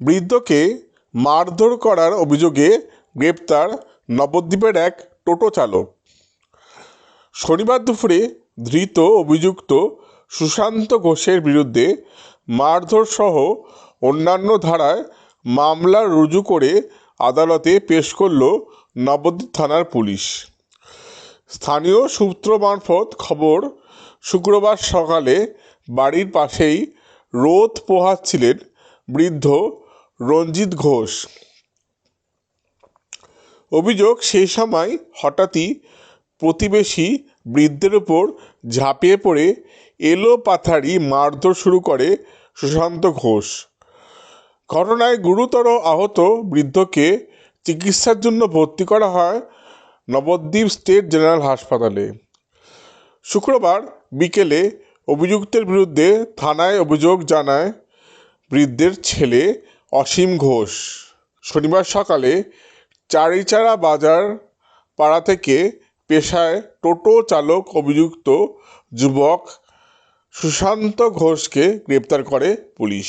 বৃদ্ধকে মারধর করার অভিযোগে গ্রেপ্তার নবদ্বীপের এক টোটো চালক। শনিবার দুপুরে ধৃত অভিযুক্ত সুশান্ত ঘোষের বিরুদ্ধে মারধরসহ অন্যান্য ধারায় মামলা রুজু করে আদালতে পেশ করল নবদ্বীপ থানার পুলিশ। স্থানীয় সূত্র মারফত খবর, শুক্রবার সকালে বাড়ির পাশেই রোদ পোহাচ্ছিলেন বৃদ্ধ রঞ্জিত ঘোষ। অভিযোগ সেই সময় হঠাৎই প্রতিবেশী বৃদ্ধের ওপর ঝাঁপিয়ে পড়ে এলো পাথারি মারধর শুরু করে সুশান্ত ঘোষ। ঘটনায় গুরুতর আহত বৃদ্ধকে চিকিৎসার জন্য ভর্তি করা হয় নবদ্বীপ স্টেট জেনারেল হাসপাতালে। শুক্রবার বিকেলে অভিযুক্তের বিরুদ্ধে থানায় অভিযোগ জানায় বৃদ্ধের ছেলে অসীম ঘোষ। শনিবার সকালে চারিচারা বাজার পাড়া থেকে পেশায় টোটো চালক অভিযুক্ত যুবক সুশান্ত ঘোষকে গ্রেপ্তার করে পুলিশ।